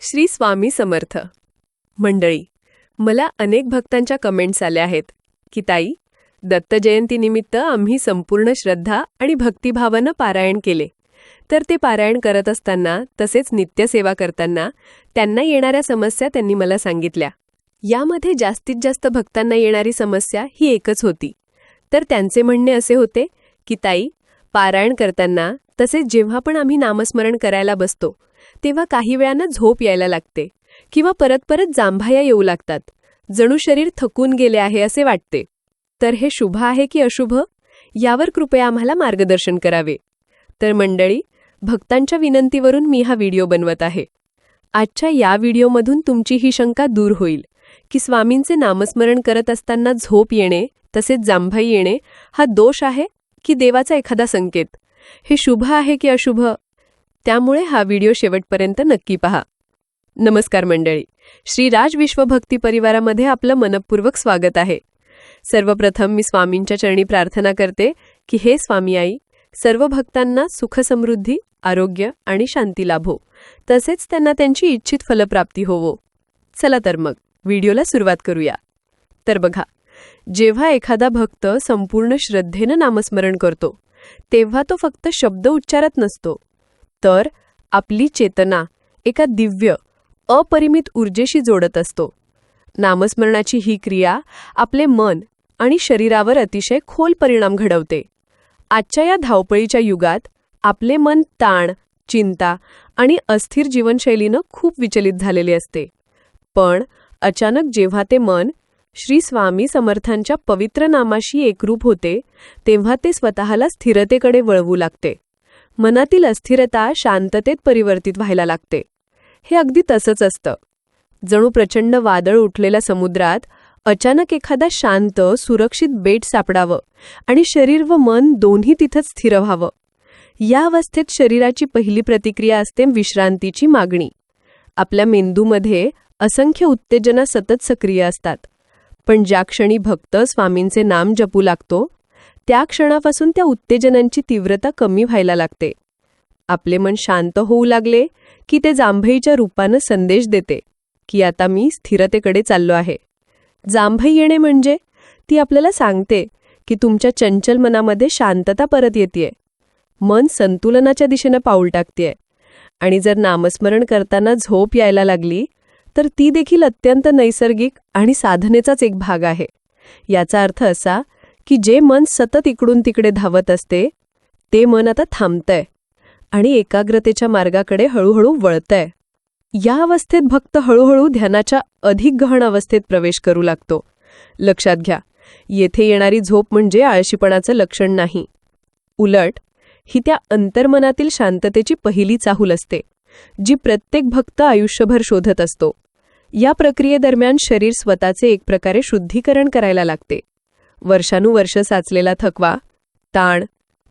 श्री स्वामी समर्थ. मंडळी मला अनेक भक्तांच्या कमेंट्स आल्या आहेत की ताई दत्त जयंतीनिमित्त आम्ही संपूर्ण श्रद्धा आणि भक्तिभावानं पारायण केले. तर ते पारायण करत असताना तसेच नित्यसेवा करताना त्यांना येणाऱ्या समस्या त्यांनी मला सांगितल्या. यामध्ये जास्तीत जास्त भक्तांना येणारी समस्या ही एकच होती. तर त्यांचे म्हणणे असे होते की ताई पारायण करताना तसेच जेव्हा पण आम्ही नामस्मरण करायला बसतो तेव्हा काही वेळानं झोप यायला लागते किंवा परत परत जांभाया येऊ लागतात. जणू शरीर थकून गेले आहे असे वाटते. तर हे शुभ आहे की अशुभ? यावर कृपया आम्हाला मार्गदर्शन करावे. तर मंडळी भक्तांच्या विनंतीवरून मी हा व्हिडिओ बनवत आहे. आजच्या या व्हिडिओमधून तुमची ही शंका दूर होईल की स्वामींचे नामस्मरण करत असताना झोप येणे तसेच जांभाई येणे हा दोष आहे की देवाचा एखादा संकेत? हे शुभ आहे की अशुभ? त्यामुळे हा व्हिडिओ शेवटपर्यंत नक्की पहा. नमस्कार मंडळी. श्री राज विश्वभक्ती परिवारामध्ये आपलं मनपूर्वक स्वागत आहे. सर्वप्रथम मी स्वामींच्या चरणी प्रार्थना करते की हे स्वामी आई सर्व भक्तांना सुखसमृद्धी आरोग्य आणि शांती लाभो. तसेच त्यांना त्यांची इच्छित फलप्राप्ती होवो. चला तर मग व्हिडिओला सुरुवात करूया. तर बघा जेव्हा एखादा भक्त संपूर्ण श्रद्धेनं नामस्मरण करतो तेव्हा तो फक्त शब्द उच्चारत नसतो. तर आपली चेतना एका दिव्य अपरिमित ऊर्जेशी जोडत असतो. नामस्मरणाची ही क्रिया आपले मन आणि शरीरावर अतिशय खोल परिणाम घडवते. आजच्या या धावपळीच्या युगात आपले मन ताण चिंता आणि अस्थिर जीवनशैलीनं खूप विचलित झालेले असते. पण अचानक जेव्हा ते मन श्री स्वामी समर्थांच्या पवित्र नामाशी एकरूप होते तेव्हा ते स्वतःला स्थिरतेकडे वळवू लागते. मनातील अस्थिरता शांततेत परिवर्तित व्हायला लागते. हे अगदी तसंच असतं. जणू प्रचंड वादळ उठलेल्या समुद्रात अचानक एखादा शांत सुरक्षित बेट सापडावं आणि शरीर व मन दोन्ही तिथंच स्थिर व्हावं. या अवस्थेत शरीराची पहिली प्रतिक्रिया असते विश्रांतीची मागणी. आपल्या मेंदूमध्ये असंख्य उत्तेजना सतत सक्रिय असतात. पण ज्या क्षणी भक्त स्वामींचे नाम जपू लागतो त्या क्षणापासून त्या उत्तेजनांची तीव्रता कमी व्हायला लागते. आपले मन शांत होऊ लागले की ते जांभईच्या रूपानं संदेश देते की आता मी स्थिरतेकडे चाललो आहे. जांभई येणे म्हणजे? ती आपल्याला सांगते की तुमच्या चंचल मनामध्ये शांतता परत येते मन संतुलनाच्या दिशेनं पाऊल टाकतेय. आणि जर नामस्मरण करताना झोप यायला लागली तर ती देखील अत्यंत नैसर्गिक आणि साधनेचाच एक भाग आहे. याचा अर्थ असा की जे मन सतत इकडून तिकडे धावत असते ते मन आता थांबतंय आणि एकाग्रतेच्या मार्गाकडे हळूहळू वळतंय. या अवस्थेत भक्त हळूहळू ध्यानाच्या अधिक गहन अवस्थेत प्रवेश करू लागतो. लक्षात घ्या येथे येणारी झोप म्हणजे आळशीपणाचं लक्षण नाही. उलट ही त्या अंतर्मनातील शांततेची पहिली चाहूल असते जी प्रत्येक भक्त आयुष्यभर शोधत असतो. या प्रक्रियेदरम्यान शरीर स्वतःचे एक प्रकारे शुद्धीकरण करायला लागते. वर्षानुवर्ष साचलेला थकवा ताण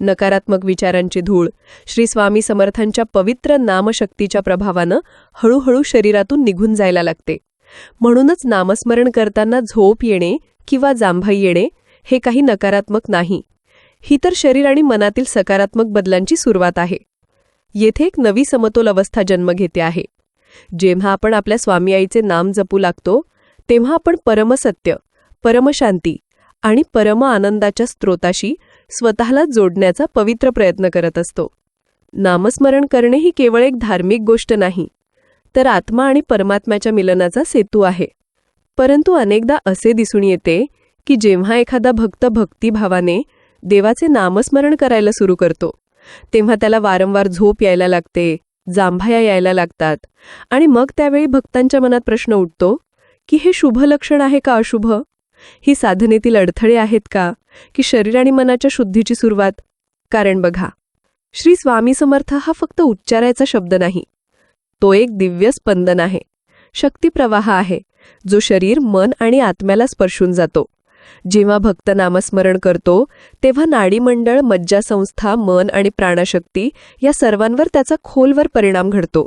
नकारात्मक विचारांची धूळ श्री स्वामी समर्थांच्या पवित्र नामशक्तीच्या प्रभावानं हळूहळू शरीरातून निघून जायला लागते. म्हणूनच नामस्मरण करताना झोप येणे किंवा जांभाई येणे हे काही नकारात्मक नाही. ही तर शरीर आणि मनातील सकारात्मक बदलांची सुरुवात आहे. येथे एक नवी समतोल अवस्था जन्म घेते आहे. जेव्हा आपण आपल्या स्वामी आईचे नाम जपू लागतो तेव्हा आपण परमसत्य परमशांती आणि परम आनंदाच्या स्त्रोताशी स्वतःला जोडण्याचा पवित्र प्रयत्न करत असतो. नामस्मरण करणे ही केवळ एक धार्मिक गोष्ट नाही तर आत्मा आणि परमात्म्याच्या मिलनाचा सेतू आहे. परंतु अनेकदा असे दिसून येते की जेव्हा एखादा भक्त भक्तिभावाने देवाचे नामस्मरण करायला सुरू करतो तेव्हा त्याला वारंवार झोप यायला लागते जांभाया यायला लागतात आणि मग त्यावेळी भक्तांच्या मनात प्रश्न उठतो की हे शुभ लक्षण आहे का अशुभ? ही साधनेतील अडथळे आहेत का? की शरीर आणि मनाच्या शुद्धीची सुरुवात? कारण बघा श्री स्वामी समर्थ हा फक्त उच्चारायचा शब्द नाही. तो एक दिव्य स्पंदन आहे. शक्तिप्रवाह आहे जो शरीर मन आणि आत्म्याला स्पर्शून जातो. जेव्हा भक्त नामस्मरण करतो तेव्हा नाडीमंडळ मज्जासंस्था मन आणि प्राणशक्ती या सर्वांवर त्याचा खोलवर परिणाम घडतो.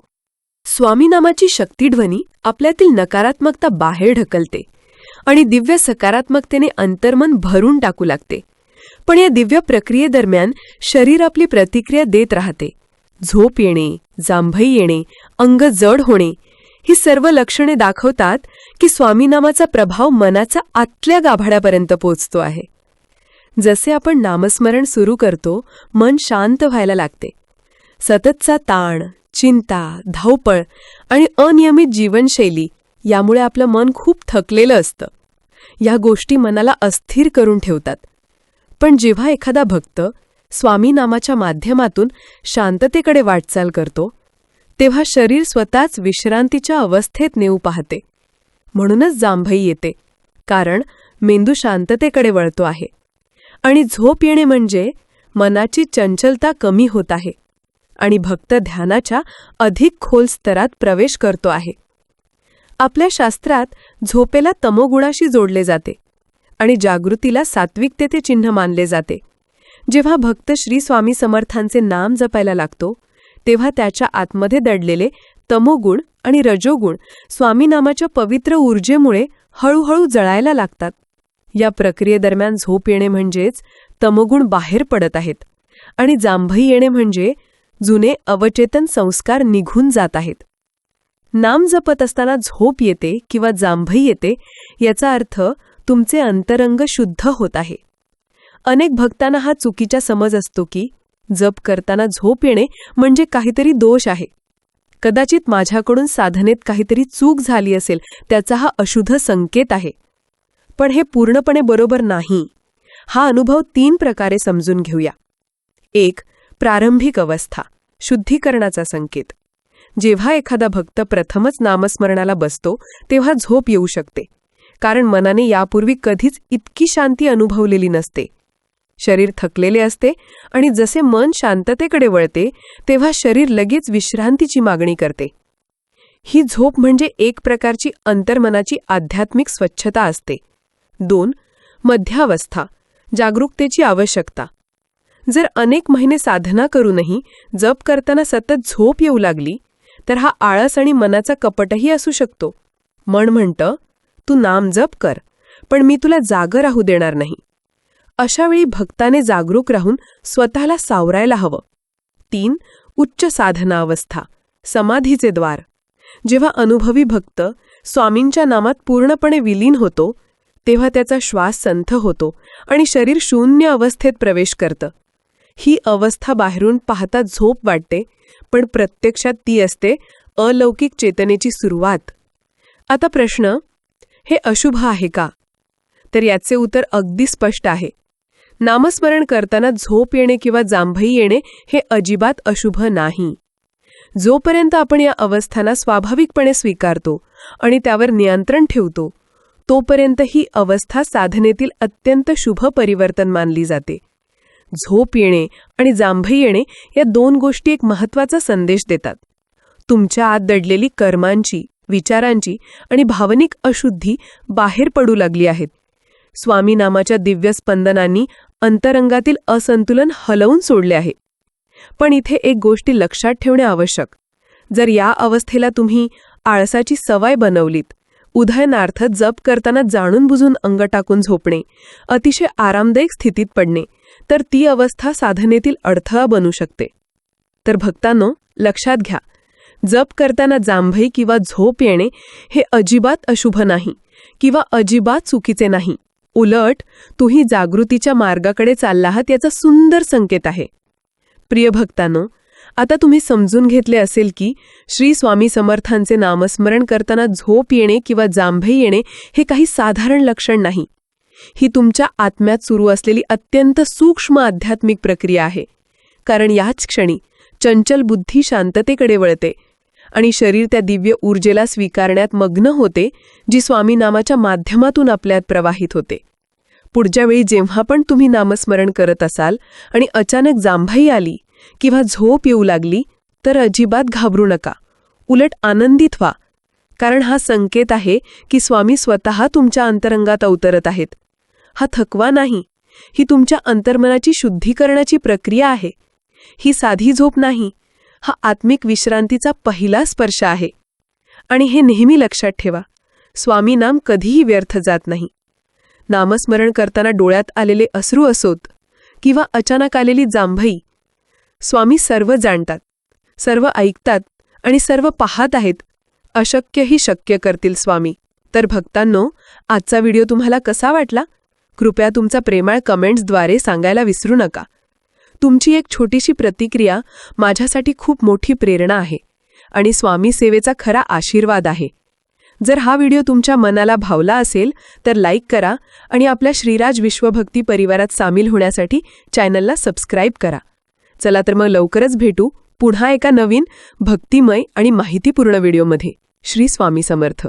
स्वामी नामाची शक्तिध्वनी आपल्यातील नकारात्मकता बाहेर ढकलते. आणि दिव्य सकारात्मकतेने अंतर्मन भरून टाकू लागते. पण या दिव्य प्रक्रियेदरम्यान शरीर आपली प्रतिक्रिया देत राहते. झोप येणे जांभई येणे अंग जड होणे ही सर्व लक्षणे दाखवतात की स्वामीनामाचा प्रभाव मनाचा आतल्या गाभाड्यापर्यंत पोचतो आहे. जसे आपण नामस्मरण सुरू करतो मन शांत व्हायला लागते. सततचा ताण चिंता धावपळ आणि अनियमित जीवनशैली यामुळे आपलं मन खूप थकलेलं असतं. या गोष्टी मनाला अस्थिर करून ठेवतात. पण जेव्हा एखादा भक्त स्वामी नामाच्या माध्यमातून शांततेकडे वाटचाल करतो तेव्हा शरीर स्वतःच विश्रांतीच्या अवस्थेत नेऊ पाहते. म्हणूनच जांभई येते कारण मेंदू शांततेकडे वळतो आहे. आणि झोप येणे म्हणजे मनाची चंचलता कमी होत आहे. आणि भक्त ध्यानाच्या अधिक खोल स्तरात प्रवेश करतो आहे. आपल्या शास्त्रात झोपेला तमोगुणाशी जोडले जाते आणि जागृतीला सात्विकतेचे चिन्ह मानले जाते. जेव्हा भक्त श्री स्वामी समर्थांचे नाम जपायला लागतो तेव्हा त्याच्या आतमध्ये दडलेले तमोगुण आणि रजोगुण स्वामी नामाच्या पवित्र ऊर्जेमुळे हळूहळू जळायला लागतात. या प्रक्रियेदरम्यान झोप येणे म्हणजेच तमोगुण बाहेर पडत आहेत आणि जांभई येणे म्हणजे जुने अवचेतन संस्कार निघून जात आहेत. नाम जपत असताना झोप येते किंवा जांभई येते याचा अर्थ तुमचे अंतरंग शुद्ध होत आहे. अनेक भक्तांना हा चुकीचा समज असतो की जप करताना झोप येणे म्हणजे काहीतरी दोष आहे. कदाचित माझ्याकडून साधनेत काहीतरी चूक झाली असेल त्याचा हा अशुद्ध संकेत आहे. पण हे पूर्णपणे बरोबर नाही. हा अनुभव तीन प्रकारे समजून घेऊया. एक प्रारंभिक अवस्था शुद्धीकरणाचा संकेत. जेव्हा एखादा भक्त प्रथमच नामस्मरणाला बसतो तेव्हा झोप येऊ शकते. कारण मनाने यापूर्वी कधीच इतकी शांती अनुभवलेली नसते. शरीर थकलेले असते आणि जसे मन शांततेकडे वळते तेव्हा शरीर लगेच विश्रांतीची मागणी करते. ही झोप म्हणजे एक प्रकारची अंतर्मनाची आध्यात्मिक स्वच्छता असते. दोन मध्यावस्था जागरूकतेची आवश्यकता. जर अनेक महिने साधना करूनही जप करताना सतत झोप येऊ लागली तर हा आळस आणि मनाचा कपटही असू शकतो. मन म्हणतं तू नाम जप कर पण मी तुला जागं राहू देणार नाही. अशावेळी भक्ताने जागरूक राहून स्वतःला सावरायला हवं. तीन उच्च साधना अवस्था समाधीचे द्वार. जेव्हा अनुभवी भक्त स्वामींच्या नामात पूर्णपणे विलीन होतो तेव्हा त्याचा श्वास संथ होतो आणि शरीर शून्य अवस्थेत प्रवेश करतं. ही अवस्था बाहेरून पाहता झोप वाटते पण प्रत्यक्षात ती असते अलौकिक चेतनेची सुरुवात. आता प्रश्न हे अशुभ आहे का? तर याचे उत्तर अगदी स्पष्ट आहे. नामस्मरण करताना झोप येणे किंवा जांभई येणे हे अजिबात अशुभ नाही. जोपर्यंत आपण या अवस्थांना स्वाभाविकपणे स्वीकारतो आणि त्यावर नियंत्रण ठेवतो तोपर्यंत ही अवस्था साधनेतील अत्यंत शुभ परिवर्तन मानली जाते. झोप येणे आणि जांभई येणे या दोन गोष्टी एक महत्त्वाचा संदेश देतात. तुमच्या आत दडलेली कर्मांची विचारांची आणि भावनिक अशुद्धी बाहेर पडू लागली आहेत. स्वामी नामाच्या दिव्य स्पंदनांनी अंतरंगातील असंतुलन हलवून सोडले आहे. पण इथे एक गोष्टी लक्षात ठेवणे आवश्यक. जर या अवस्थेला तुम्ही आळसाची सवय बनवलीत उदाहरणार्थ जप करताना जाणून बुजून अंग टाकून झोपणे अतिशय आरामदायक स्थितीत पडणे तर ती अवस्था साधनेतील अडथळा बनू शकते. तर भक्तांनो लक्षात घ्या. जप करताना जांभई किंवा झोप येणे हे अजिबात अशुभ नाही किंवा अजिबात चुकीचे नाही. उलट तुम्ही जागृतीच्या मार्गाकडे चालला आहात याचा सुंदर संकेत आहे. प्रिय भक्तांनो आता तुम्ही समजून घेतले असेल की श्री स्वामी समर्थांचे नामस्मरण करताना झोप येणे किंवा जांभई येणे हे काही साधारण लक्षण नाही. ही तुमच्या आत्म्यात सुरू असलेली अत्यंत सूक्ष्म आध्यात्मिक प्रक्रिया आहे. कारण याच क्षणी चंचल बुद्धी शांततेकडे वळते आणि शरीर त्या दिव्य ऊर्जेला स्वीकारण्यात मग्न होते जी स्वामी नामाच्या माध्यमातून आपल्यात प्रवाहित होते. पुढच्या वेळी जेव्हा पण तुम्ही नामस्मरण करत असाल आणि अचानक जांभाई आली किंवा झोप येऊ लागली तर अजिबात घाबरू नका. उलट आनंदित व्हा. कारण हा संकेत आहे की स्वामी स्वतः तुमच्या अंतरंगात अवतरत आहेत. हा थकवा नाही. ही तुमच्या अंतर्मनाची शुद्धीकरणाची प्रक्रिया आहे. ही साधी झोप नाही. हा आत्मिक विश्रांतीचा पहिला स्पर्श आहे. आणि हे नेहमी लक्षात ठेवा. स्वामी नाम कधीही व्यर्थ जात नाही. नामस्मरण करताना डोळ्यात आलेले अश्रू असोत किंवा अचानक आलेली जांभई. स्वामी सर्व जाणतात सर्व ऐकतात आणि सर्व पाहत आहेत. अशक्यही शक्य करतील स्वामी. तर भक्तांनो आजचा व्हिडिओ तुम्हाला कसा वाटला? कृपया तुमचा प्रेमाळ कमेंट्सद्वारे सांगायला विसरू नका. तुमची एक छोटीशी प्रतिक्रिया माझ्यासाठी खूप मोठी प्रेरणा आहे आणि स्वामी सेवेचा खरा आशीर्वाद आहे. जर हा व्हिडिओ तुमच्या मनाला भावला असेल तर लाईक करा आणि आपल्या श्रीराज विश्वभक्ती परिवारात सामील होण्यासाठी चॅनलला सबस्क्राईब करा. चला तर मग लवकरच भेटू पुन्हा एका नवीन भक्तिमय आणि माहितीपूर्ण व्हिडिओमध्ये. श्री स्वामी समर्थ.